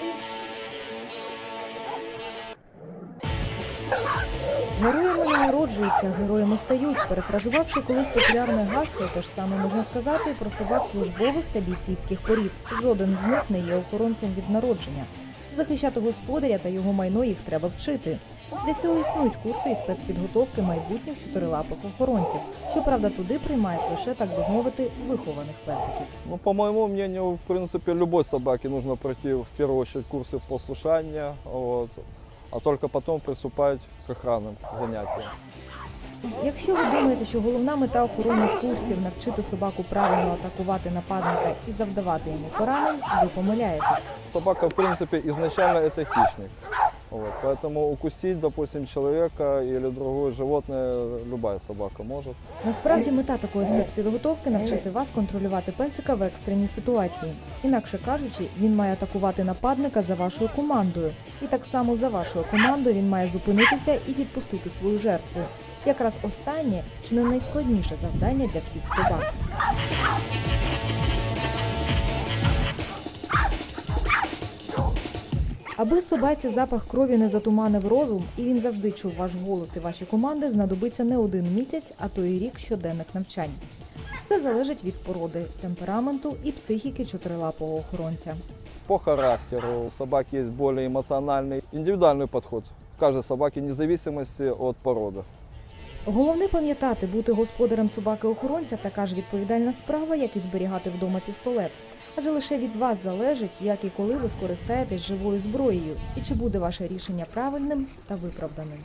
Thank you. Героями не народжуються, героями стають. Перефразувавши колись популярне гасло, те ж саме можна сказати про собак службових та бійцівських порід. Жоден з них не є охоронцем від народження. Захищати господаря та його майно їх треба вчити. Для цього існують курси і спецпідготовки майбутніх чотирилапих охоронців. Щоправда, туди приймають лише, так би мовити, вихованих песиків. Ну, по моему мнению, в принципе, любой собаке нужно пройти в первую очередь курсы послушания, вот, а только потом приступають к охранным занятиям. Якщо ви думаєте, що головна мета охоронних курсів навчити собаку правильно атакувати нападника і завдавати йому поранень, ви помиляєтесь. Собака, в принципі, ізначально це хищник. Вот, поэтому укусить, допустим, человека или другое животное любая собака может. Насправді мета такої спецпідготовки навчити вас контролювати песика в екстреній ситуації. Інакше кажучи, він має атакувати нападника за вашою командою. І так само за вашою командою він має зупинитися і відпустити свою жертву. Якраз останнє чи не найскладніше завдання для всіх собак. Аби собаці запах крові не затуманив розум, і він завжди чув ваш голос і ваші команди, знадобиться не один місяць, а то і рік щоденних навчань. Все залежить від породи, темпераменту і психіки чотирилапого охоронця. По характеру у собаки есть более эмоциональный, индивидуальный подход. к Каждой собаке, вне зависимости от породы. Головне пам'ятати, бути господарем собаки-охоронця така ж відповідальна справа, як і зберігати вдома пістолет. Адже лише від вас залежить, як і коли ви скористаєтесь живою зброєю, і чи буде ваше рішення правильним та виправданим.